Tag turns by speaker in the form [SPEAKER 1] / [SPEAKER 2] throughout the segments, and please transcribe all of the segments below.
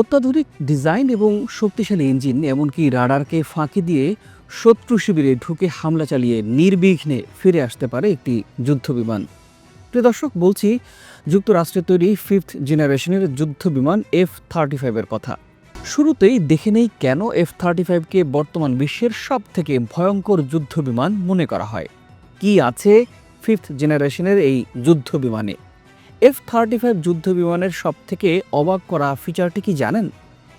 [SPEAKER 1] অত্যাধুনিক ডিজাইন এবং শক্তিশালী ইঞ্জিন, এমনকি রাডারকে ফাঁকি দিয়ে শত্রু শিবিরে ঢুকে হামলা চালিয়ে নির্বিঘ্নে ফিরে আসতে পারে একটি যুদ্ধবিমান। প্রিয় দর্শক, বলছি যুক্তরাষ্ট্রের তৈরি ফিফথ জেনারেশনের যুদ্ধ বিমান এফ থার্টি ফাইভের কথা। শুরুতেই দেখে নেই কেন এফ থার্টি ফাইভকে বর্তমান বিশ্বের সব থেকে ভয়ঙ্কর যুদ্ধ বিমান মনে করা হয়। কি আছে ফিফথ জেনারেশনের এই যুদ্ধবিমানে? এফ থার্টি ফাইভ যুদ্ধ বিমানের সব থেকে অবাক করা ফিচারটি কি জানেন?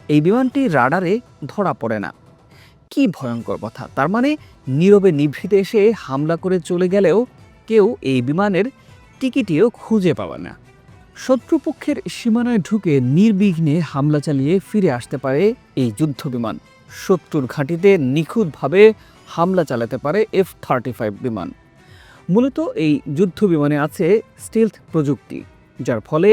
[SPEAKER 1] এই বিমানটি রাডারে ধরা পড়ে না। কি ভয়ঙ্কর কথা! তার মানে নীরবে নিভৃতে এসে হামলা করে চলে গেলেও কেউ এই বিমানের টিকিটিও খুঁজে পাবে না। শত্রুপক্ষের সীমানায় ঢুকে নির্বিঘ্নে হামলা চালিয়ে ফিরে আসতে পারে এই যুদ্ধ বিমান শত্রুর ঘাঁটিতে নিখুঁতভাবে হামলা চালাতে পারে এফ থার্টি ফাইভ বিমান। মূলত এই যুদ্ধ বিমানে আছে স্টিলথ প্রযুক্তি, যার ফলে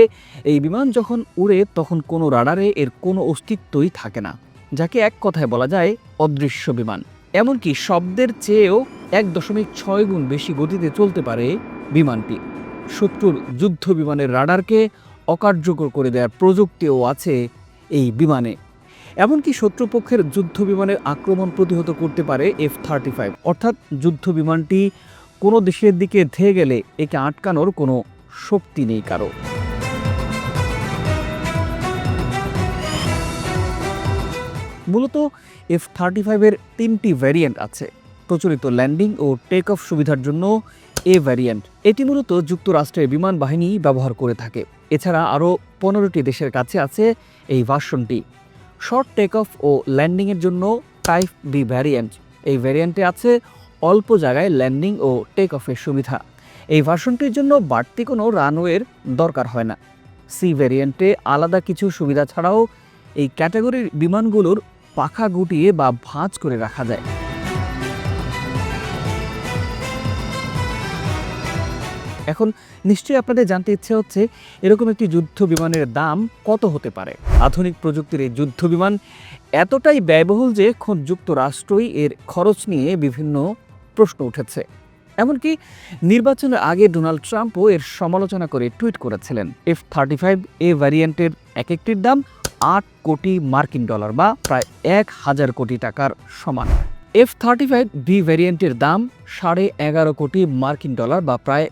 [SPEAKER 1] এই বিমান যখন উড়ে তখন কোনো রাডারে এর কোনো অস্তিত্বই থাকে না, যাকে এক কথায় বলা যায় অদৃশ্য বিমান। এমনকি শব্দের চেয়েও এক দশমিক ছয় গুণ বেশি গতিতে চলতে পারে বিমানটি। শত্রুর যুদ্ধ বিমানের রাডারকে অকার্যকর করে দেওয়ার প্রযুক্তিও আছে এই বিমানে। এমনকি শত্রুপক্ষের যুদ্ধ বিমানের আক্রমণ প্রতিহত করতে পারে এফ থার্টি ফাইভ অর্থাৎ যুদ্ধ বিমানটি কোনো দেশের দিকে ধেয়ে গেলে একে আটকানোর কোনো শক্তি নেই কারও। মূলত এফ থার্টি ফাইভের তিনটি ভ্যারিয়েন্ট আছে। প্রচলিত ল্যান্ডিং ও টেক অফ সুবিধার জন্য এ ভ্যারিয়েন্ট এটি মূলত যুক্তরাষ্ট্রের বিমান বাহিনী ব্যবহার করে থাকে। এছাড়া আরও পনেরোটি দেশের কাছে আছে এই ভার্সনটি শর্ট টেক অফ ও ল্যান্ডিংয়ের জন্য টাইপ বি ভ্যারিয়েন্ট এই ভ্যারিয়েন্টে আছে অল্প জায়গায় ল্যান্ডিং ও টেক অফের সুবিধা। এই ভার্সনটির জন্য বাড়তি কোনো রানওয়ের দরকার হয় না। সি ভ্যারিয়েন্টে আলাদা কিছু সুবিধা ছাড়াও এই ক্যাটাগরির বিমানগুলোর পাখা গুটিয়ে বা ভাঁজ করে রাখা যায়। এখন নিশ্চয়ই আপনাদের জানতে ইচ্ছে হচ্ছে, এরকম একটি যুদ্ধ বিমানের দাম কত হতে পারে? আধুনিক প্রযুক্তির এই যুদ্ধ বিমান এতটাই ব্যয়বহুল যে যুক্তরাষ্ট্রই এর খরচ নিয়ে বিভিন্ন প্রশ্ন উঠেছে। এমনকি নির্বাচনের আগে ডোনাল্ড ট্রাম্পও এর সমালোচনা করে টুইট করেছিলেন। এফ থার্টি ফাইভ এ ভ্যারিয়েন্টের এক একটির দাম আট কোটি মার্কিন ডলার বা প্রায় এক হাজার কোটি টাকার সমান। এফ থার্টি ফাইভ বি ভ্যারিয়েন্টের দাম সাড়ে এগারো কোটি মার্কিন ডলার বা প্রায়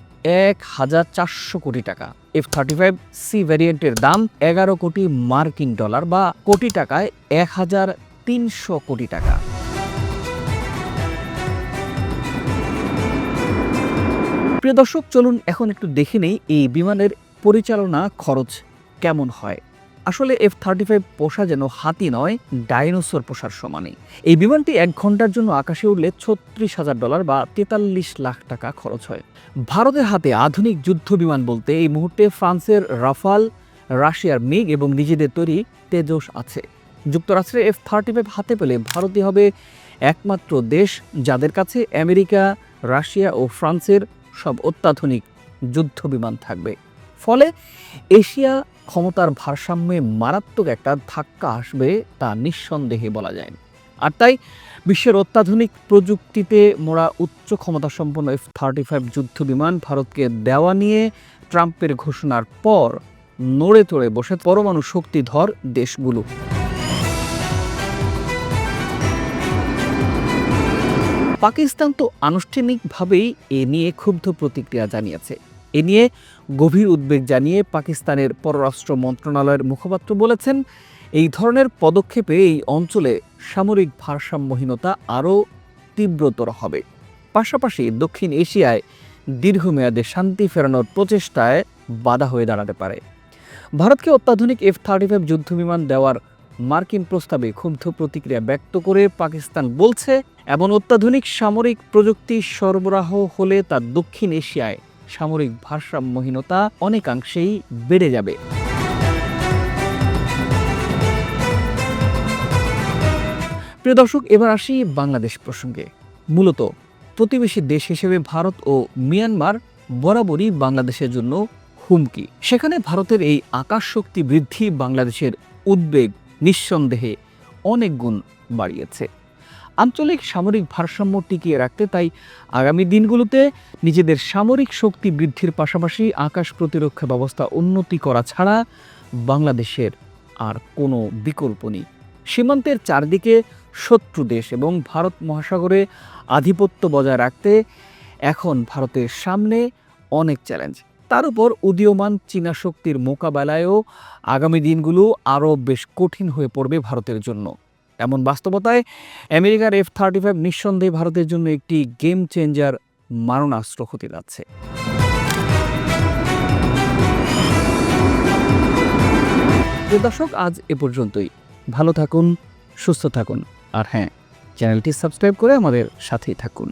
[SPEAKER 1] এক হাজার চারশো কোটি টাকা। এফ থার্টি ফাইভ সি ভ্যারিয়েন্টের দাম এগারো কোটি মার্কিন ডলার বা কোটি টাকায় এক হাজার তিনশো কোটি টাকা। প্রিয় দর্শক, চলুন এখন একটু দেখে নেই এই বিমানের পরিচালনা খরচ কেমন হয়। আসলে এফ থার্টি ফাইভ পোষা যেন হাতি নয়, ডাইনোসর পোষার সমানই। এই বিমানটি এক ঘণ্টার জন্য আকাশে উঠলে ছত্রিশ হাজার ডলার বা তেতাল্লিশ লাখ টাকা খরচ হয়। ভারতের হাতে আধুনিক যুদ্ধ বিমান বলতে এই মুহূর্তে ফ্রান্সের রাফাল, রাশিয়ার মিগ এবং নিজেদের তৈরি তেজস আছে। যুক্তরাষ্ট্রের এফ থার্টি ফাইভ হাতে পেলে ভারতই হবে একমাত্র দেশ যাদের কাছে আমেরিকা, রাশিয়া ও ফ্রান্সের সব অত্যাধুনিক যুদ্ধ বিমান থাকবে। ফলে এশিয়া ক্ষমতার ভারসাম্যে মারাত্মক একটা ধাক্কা আসবে তা নিঃসন্দেহে বলা যায়। আর তাই বিশ্বের অত্যাধুনিক প্রযুক্তিতে মোড়া উচ্চ ক্ষমতা সম্পন্ন এফ থার্টি ফাইভ যুদ্ধ বিমান ভারতকে দেওয়া নিয়ে ট্রাম্পের ঘোষণার পর নড়ে চড়ে বসে পরমাণু শক্তিধর দেশগুলো। পাকিস্তান তো আনুষ্ঠানিকভাবেই এ নিয়ে ক্ষুব্ধ প্রতিক্রিয়া জানিয়েছে। এ নিয়ে গভীর উদ্বেগ জানিয়ে পাকিস্তানের পররাষ্ট্র মন্ত্রণালয়ের মুখপাত্র বলেছেন, এই ধরনের পদক্ষেপে এই অঞ্চলে সামরিক ভারসাম্যহীনতা আরও তীব্রতর হবে। পাশাপাশি দক্ষিণ এশিয়ায় দীর্ঘমেয়াদে শান্তি ফেরানোর প্রচেষ্টায় বাধা হয়ে দাঁড়াতে পারে। ভারতকে অত্যাধুনিক এফ থার্টি ফাইভ যুদ্ধবিমান দেওয়ার মার্কিন প্রস্তাবে ক্ষুব্ধ প্রতিক্রিয়া ব্যক্ত করে পাকিস্তান বলছে, এমন অত্যাধুনিক সামরিক প্রযুক্তি সরবরাহ হলে তা দক্ষিণ এশিয়ায় সামরিক ভারসাম্যহীনতা অনেকাংশেই বেড়ে যাবে। প্রিয় দর্শক, এবার আসি বাংলাদেশ প্রসঙ্গে। মূলত প্রতিবেশী দেশ হিসেবে ভারত ও মিয়ানমার বরাবরই বাংলাদেশের জন্য হুমকি। সেখানে ভারতের এই আকাশ শক্তি বৃদ্ধি বাংলাদেশের উদ্বেগ নিঃসন্দেহে অনেক গুণ বাড়িয়েছে। আঞ্চলিক সামরিক ভারসাম্য টিকিয়ে রাখতে তাই আগামী দিনগুলোতে নিজেদের সামরিক শক্তি বৃদ্ধির পাশাপাশি আকাশ প্রতিরক্ষা ব্যবস্থা উন্নতি করা ছাড়া বাংলাদেশের আর কোনো বিকল্প নেই। সীমান্তের চারদিকে শত্রু দেশ এবং ভারত মহাসাগরে আধিপত্য বজায় রাখতে এখন ভারতের সামনে অনেক চ্যালেঞ্জ। তার উপর উদীয়মান চীনা শক্তির মোকাবেলায়ও আগামী দিনগুলো আরও বেশ কঠিন হয়ে পড়বে ভারতের জন্য। এমন বাস্তবতায় আমেরিকার এফ থার্টি ফাইভ নিঃসন্দেহে ভারতের জন্য একটি গেম চেঞ্জার মারণাস্ত্র হতে যাচ্ছে। দর্শক, আজ এ পর্যন্তই। ভালো থাকুন, সুস্থ থাকুন। আর হ্যাঁ চ্যানেলটি সাবস্ক্রাইব করে আমাদের সাথেই থাকুন।